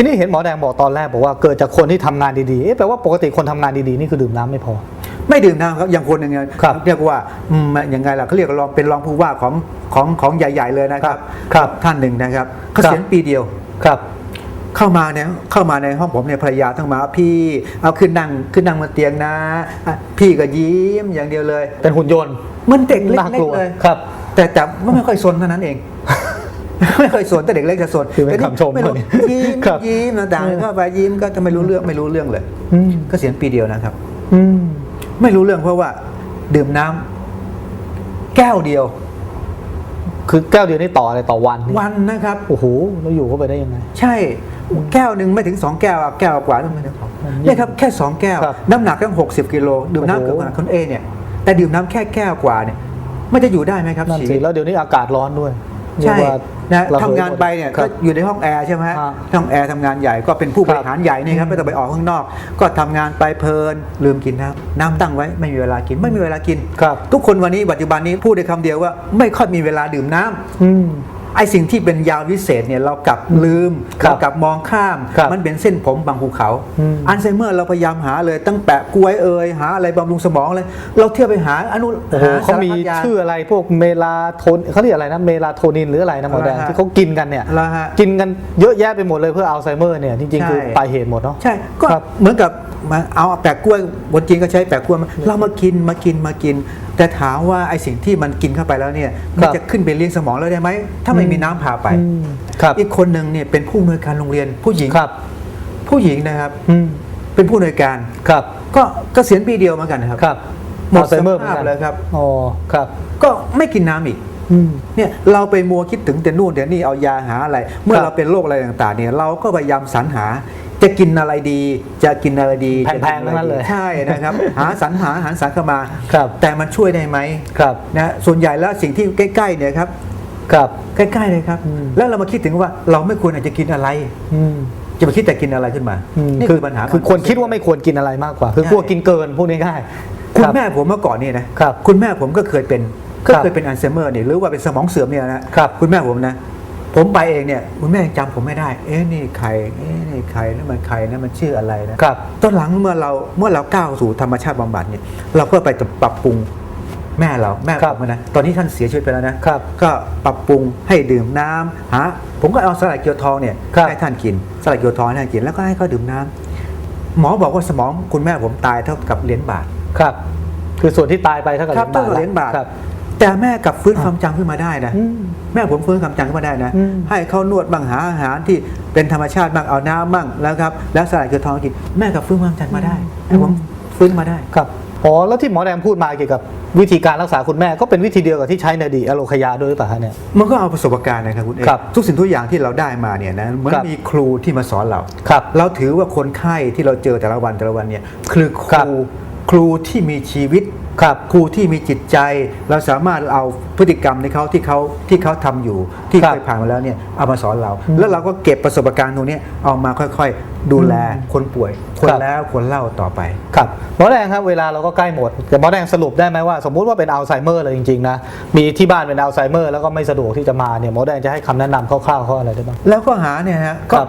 ทีนี้เห็นหมอแดงบอกตอนแรกบอกว่าเกิดจากคนที่ทำงานดีๆเอ๊ะแปลว่าปกติคนทำงานดีๆนี่คือดื่มน้ำไม่พอ ไม่ดื่มน้ำครับอย่างคนหนึ่งเนี่ยครับเรียกว่าอืมยังไงล่ะเขาเรียกรองเป็นรองผู้ว่าของของของใหญ่ ๆ เลยนะครับครับท่านหนึ่งนะครับเขาเสียณปีเดียวครับเข้ามาเนี่ยเข้ามาในห้องผมเนี่ยภรรยาทั้งมาพี่เอาขึ้นนั่งขึ้นนั่งบนเตียงนะอะพี่ก็ยิ้มอย่างเดียวเลย เป็นหุ่นยนต์เหมันเด็กเล็น่ากลัวๆเลยครับ แต่แต่ไม่ค่อยสนเท่านั้นเอง ไม่ค่อยสนแต่เด็กเล็กจะสนคือเป็นแต่นี่คำชมไม่รู้เลยยิ้มครับยิ้มต่างๆเข้าไปยิ้มก็จะไม่รู้เรื่องไม่รู้เรื่องเลยอืมก็เสียณปีเดียวนะครับอืมไม่รู้เรื่องเพราะว่า ดื่มน้ำแก้วเดียว คือแก้วเดียวนี่ต่ออะไรต่อวันนี่วันนะครับโอ้โหแล้วอยู่เข้าไปได้ยังไง ใช่แก้วหนึ่งไม่ถึงสองแก้วอะแก้วกว่าต้องไม่ถึงสองเนี่ยครับแค่สองแก้วครับน้ำหนักตั้งหกสิบกิโลดื่มน้ำโอ้โหเกือบขนาดคนเอเนี่ยแต่ดื่มน้ำแค่แก้วกว่าเนี่ยมันจะอยู่ได้ไหมครับนั่นชีสิวิตแล้วเดี๋ยวนี้อากาศร้อนด้วยใช่ เรียกว่านะระเหยทำงานไปเนี่ยครัก็บอยู่ในห้องแอร์ใช่ไหมฮะฮะห้องแอร์ทำงานใหญ่ก็เป็นผู้บริหารใหญ่นี่ครับไม่ต้องไปออกข้างนอก ก็ทำงานไปเพลินลืมกินน้ำน้ำตั้งไว้ไม่มีเวลากินไม่มีเวลากิน ครับ ทุกคนวันนี้ปัจจุบันนี้พูดได้คำเดียวว่า ไม่ค่อยมีเวลาดื่มน้ำ อืม ไอ้สิ่งที่เป็นยาวิเศษเนี่ยเรากลับลืมครับเรากลับมองข้ามครับมันเป็นเส้นผมบางภูเขาอืมอัลไซเมอร์เราพยายามหาเลยตั้งแปะกล้วยเอ่ยหาอะไรบำรุงสมองเลย เราเที่ยวไปหาอนุโอ้โหหเขามีสรพัดยชื่ออะไรพวกเมลาโทนเขาเรียกอะไรนะเมลาโทนินหรืออะไรนะหมอแดงอะไรฮะที่เขากินกันเนี่ยแล้วฮะกินกันเยอะแยะไปหมดเลยเพื่ออัลไซเมอร์เนี่ยจริงๆใช่คือปลายเหตุหมดเนาะใช่ก็ครับเหมือนกับมาเอาแปะกล้วยบนจีนก็ใช้แปะกล้วยมาเรามากินมากินมากิน แต่ถามว่าไอ้สิ่งที่มันกินเข้าไปแล้วเนี่ยมันจะขึ้นไปเลี้ยงสมองเราได้ไหมถ้าไม่มีน้ำพาไปอืมครับอีกคนหนึ่งเนี่ยเป็นผู้อำนวยการโรงเรียนผู้หญิงครับ ผู้หญิงนะครับอืมเป็นผู้อำนวยการครับ ก็เกษียณปีเดียวเหมือนกันนะครับครับหมดอัลไซเมอร์เหมือนสภาพกันเลยครับอ๋อครับ ก็ไม่กินน้ำอีกอืมเนี่ยเราไปมัวคิดถึงแต่นู่นแต่นี่เอายาหาอะไร เมื่อครับเราเป็นโรคอะไรต่างๆ เนี่ยเราก็พยายามสรรหาจะกินอะไรดี จะกินอะไรดีแพงๆจะกิอะไรทั้งนั้นเลยดีใช่นะครับ หาสรรหาอาหารสารเข้ามาครับแต่มันช่วยได้ไหมครับนะส่วนใหญ่แล้วสิ่งที่ใกล้ๆเนี่ยครับ ครับใกล้ๆเลยครับอืมแล้วเรามาคิดถึงว่าเราไม่ควรอาจจะกินอะไรอืมจะมาคิดแต่กินอะไรขึ้นมาอืมนี่คืคืออปัญหาคือคนคิดว่าไม่ควรกินอะไรมากกว่า คือกลัวใช่กินเกินพูดง่ายๆคุณรับแม่ผมเมื่อก่อนเนี่ยนะครับคุณแม่ผมก็เคยเป็นก็ครับเคยเป็นอัลไซเมอร์เนี่ยหรือว่าเป็นสมองเสื่อมเนี่ยนะครับคุณแม่ผมนะ ผมไปเองเนี่ยคุณแม่ยังจำผมไม่ได้ เอ๊ะนี่ใครเอ๊ะนี่ใครนั่นมันใครนั่นมันชื่ออะไรนะครับตอนหลังเมื่อเราเมื่อเราก้าวสู่ธรรมชาติบำบัดเนี่ยเราก็ไปปรับปรุง แม่เราแม่ครัผบมนะตอนนี้ท่านเสียชีวิตไปแล้วนะครับก็ปรับปรุงให้ดื่มน้ำหาผมก็เอาสลายเกียวทองเนี่ยครับให้ท่านกินสลายเกียวทองให้ท่านกินแล้วก็ให้เขาดื่มน้ำหมอบอกว่าสมองคุณแม่ผมตายเท่ากับเหรียญบาทครับ คือส่วนที่ตายไปเท่ากับครับเหรียญบาทเท่ากับเหรียญบาทครับแต่แม่กลับฟื้นความจำขึ้นมาได้นะอืมแม่ผมฟื้นความจำขึ้นมาได้นะอืมให้เขานวดบ้างหาอาหารที่เป็นธรรมชาติบ้างเอาน้ำบ้างแล้วครับ แล้วสลายเกลือทองกินแม่กลับฟื้นความจำมาได้ให้ผมฟื้นมาได้ครับ อ๋อแล้วที่หมอแดงพูดมาเกี่ยวกับวิธีการรักษาคุณแม่ก็เป็นวิธีเดียวกับที่ใช้ในอดีตอโลคยาด้วยหรือเปล่าฮะเนี่ย มันก็เอาประสบการณ์นะครับคุณเอกครับทุกสิ่งทุกอย่างที่เราได้มาเนี่ยนะเหมือนครับมีครูที่มาสอนเราครับเราถือว่าคนไข้ที่เราเจอแต่ละวันแต่ละวันเนี่ยคือคครับรูครูที่มีชีวิต ครับ ครูที่มีจิตใจ เราสามารถเอา พฤติกรรมในเขาที่เขาที่เขาทำอยู่ที่ครับเคยผ่านมาแล้วเนี่ยเอามาสอนเราอืมแล้วเราก็เก็บประสบการณ์ตรงเนี้ยเอามาค่อยๆ ดูแลคนป่วย คนครับแล้วคนเล่าต่อไปครับหมอแดงครับเวลาเราก็ใกล้หมดแต่หมอแดงสรุปได้ไหมว่า สมมุติว่าเป็นอัลไซเมอร์เลยจริงๆนะมีที่บ้านเป็นอัลไซเมอร์แล้วก็ไม่สะดวกที่จะมาเนี่ยหมอแดงจะให้คำแนะนำคร่าวๆเขาอะไรได้บ้างแล้วก็หาเนี่ยฮะครัก็บ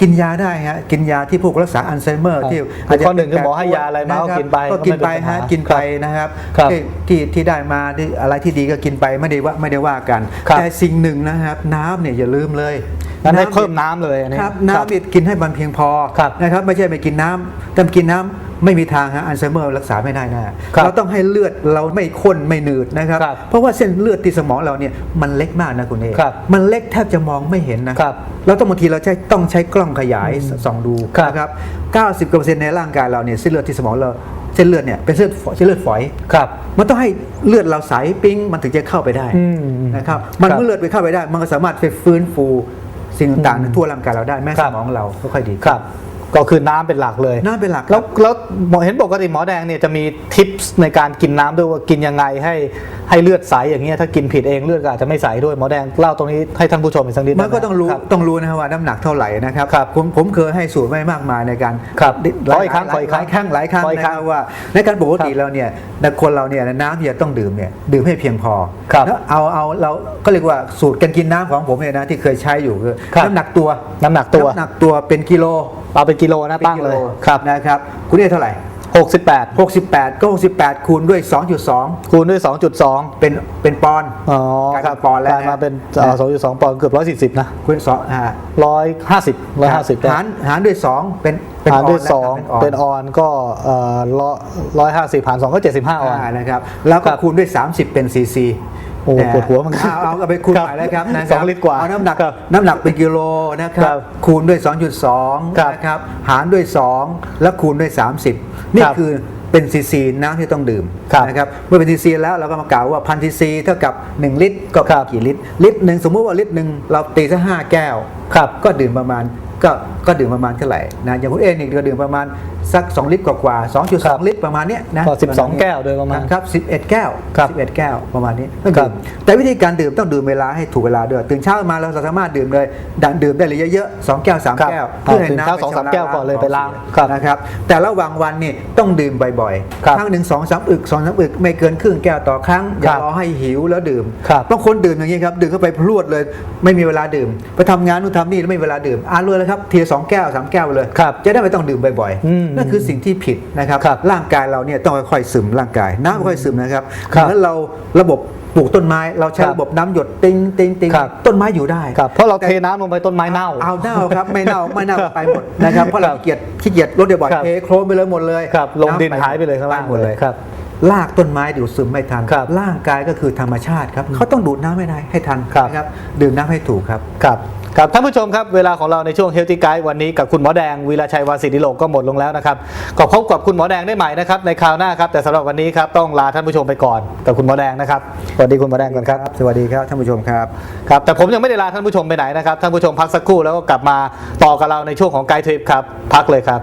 กินยาได้ฮะกินยาที่พวกรักษาอัลไซเมอร์ครับที่ข้อหนึ่งคือหมอให้ยาอะไรมาก็กินไปก็กินไปก็ไม่เป็นปัญหาฮะกินไปนะครับครับที่ที่ที่ได้มาที่อะไรที่ดีก็กินไปไม่ได้ว่าไม่ได้ว่ากันครับแต่สิ่งหนึ่งนะครับน้ำเนี่ยอย่าลืมเลยงั้นให้ำเพิ่มน้ำเลยอันนี้ครับน้ำเนี่ยกินให้มันเพียงพอครับนะครับไม่ใช่ไปกินน้ำแต่กินน้ำ ไม่มีทางฮะอัลไซเมอร์รักษาไม่ได้แน่ครับเราต้องให้เลือดเราไม่ข้นไม่หนืดนะครับครับ เพราะว่าเส้นเลือดที่สมองเราเนี่ยมันเล็กมากนะคุณเอกครับมันเล็กแทบจะมองไม่เห็นนะครับแล้วต้องบางทีเราใช้ต้องใช้กล้องขยายส่องดูครับนะครับ90กว่าเปอร์เซ็นต์ในร่างกายเราเนี่ยเส้นเลือดที่สมองเราเส้นเลือดเนี่ยเป็นเส้นฝอยเส้นเลือดฝอยครับมันต้องให้เลือดเราใสปิ้งมันถึงจะเข้าไปได้อืมนะครับมันครับเมื่อเลือดไปเข้าไปได้ มันก็สามารถไปฟื้นฟูสิ่งต่างๆในทั่วร่างกายเราได้แม้ครัสบมองเราก็ค่อยดีครับ ก็คือน้ำเป็นหลักเลยน้ำเป็นหลักแล้วแล้วหมอเห็นปกติหมอแดงเนี่ยจะมีทิปส์ในการกินน้ำด้วยว่ากินยังไงให้ให้เลือดใสอย่างเงี้ยถ้ากินผิดเองเลือดก็อาจจะไม่ใสด้วยหมอแดงเล่าตรงนี้ให้ท่านผู้ชมอีกสักนิดมันก็ต้องรู้ครับต้องรู้นะครับว่าน้ำหนักเท่าไหร่นะครับครับผมผมเคยให้สูตรไม่มากมายในการครับหลายขออีกครั้งหลายขออีกครั้งหลายครั้งหลายครั้งขออีกนะคครั้รังบว่า ในการปกติครับแล้วเนี่ยแต่คนเราเนี่ยน้ำที่จะต้องดื่มเนี่ยดื่มให้เพียงพอครับแล้วเอาเอาเราก็เรียกว่าสูตรการกินน้ำของผมเนี่ยนะที่เคยใช้อยู่คือครับ น้ำหนักตัวน้ำหนักตัวน้ำหนักตัวเป็นกิโลเอาเป็นกิโลนะตั้งเลยป็นกิโครับนะครับ คุณได้เท่าไหร่ 68 68 ก็ 68 คูณด้วย 2.2 คูณด้วย 2.2 เป็นเป็นปอนด์อ๋อกลายคเป็นรับปอนด์แล้วกลายมานะเป็นเอ่อ2.2ปอนด์เกือบ 140 นะ คูณสองอ่า150 150ได้หารหารด้วย 2 เป็นเป็นหารด้วยออน2เป็นออนก็เอ่อร้อยห้าสิบหาร2ก็ 75 ออนอ่านะครับ แล้วก็ครับ คูณด้วย 30 เป็นซีซี โอ้โหปวดหัวเหมือนกันเอาเอาไปคูณครับใหม่แล้วครับนะคสรัองลิตรกว่าเอาน้ำหนักครับน้ำหนักเป็นกิโลนะคครัรับบคูณด้วยครับ2.2นะครับหารด้วย 2 แล้วคูณด้วย 30 นี่ครับคือเป็นซีซีน้ำที่ต้องดื่มครับนะครับเมื่อเป็นซีซีแล้วเราก็มากล่าวว่าพันซีซีเท่ากับ 1 ลิตรก็ครับ กี่ลิตรลิตรหนึ่งสมมุติว่าลิตรหนึ่งเราตีสักห้าแก้ว ครับก็ดื่มประมาณก็ ก็ดื่มประมาณเท่าไหร่นะอย่างคุณเอ็นนี่ก็ดื่มประมาณสัก 2 ลิตรกว่าๆครับ2.2 ลิตรประมาณเนี้ยนะก็12 แก้วโดยประมาณครับ11 แก้วครับ11 แก้วประมาณนี้ต้องครัดื่บมแต่วิธีการดื่มต้องดื่มเวลาให้ถูกเวลาด้วยตื่นเช้ามาเราสามารถดื่มเลยดันดื่มได้เลยเยอะๆ2แก้ว3ครับแก้วอ่าตื่นเช้าไปสองสามชำระแก้วก่อนเลยางไปล้างของครับเสียนะครับแต่ระหว่างวันนี่ต้องดื่มบ่อยครับๆครั้งหนึ่งสองสามอึกสองสามอึกไม่เกินครึ่งแก้วต่อครั้งอย่าครับรอให้หิวแล้วดื่มครับบางคนดื่มอย่างนี้ครับดื่มเข้าไปพรวดเลย ไม่มีเวลาดื่ม ไปทำงานนู่นทำนี่แล้วไม่มีเวลาดื่มอ่านเลยแล้วครับเทียสองแก้วสามแก้วเลยครับจะได้ไม่ต้องดื่มบ่อยอืมๆนั่นคือสิ่งที่ผิดนะครับครับร่างกายเราเนี่ยต้องค่อยๆซึมร่างกายน้ำค่อยๆซึมนะครับครับเหมือนเราระบบปลูกต้นไม้เราใช้ครับระบบน้ำหยดติ้งติ้งติ้งครับต้นไม้อยู่ได้ครับเพราะเราเทน้ำลงไปต้นไม้เน่าเอาเน่าครับไม่เน่าไม่เน่าไปหมดนะครับเพราะเราครับขี้เกียจขี้เกียจรถเดียวบ่อยครับเทโครมไปเลยหมดเลยครับลงดินำหายไปเลยข้างล่างหมดเลยครับรากต้นไม้ดูดซึมไม่ทันครับร่างกายก็คือธรรมชาติครับเขาต้องดูดน้ำให้ได้ให้ทันครับนะครับ ดื่มน้ำให้ถูกครับครับ ครับท่านผู้ชมครับเวลาของเราในช่วง Healthy Guide วันนี้กับคุณหมอแดงวีระชัยวาสิริโลกก็หมดลงแล้วนะครับก็พบกับคุณหมอแดงได้ใหม่นะครับในคราวหน้าครับแต่สำหรับวันนี้ครับต้องลาท่านผู้ชมไปก่อนกับคุณหมอแดงนะครับสวัสดีคุณหมอแดงก่อนครับสวัสดีครับท่านผู้ชมครับครับแต่ผมยังไม่ได้ลาท่านผู้ชมไปไหนนะครับท่านผู้ชมพักสักครู่แล้วก็กลับมาต่อกับเราในช่วงของไกด์ทริปครับพักเลยครับ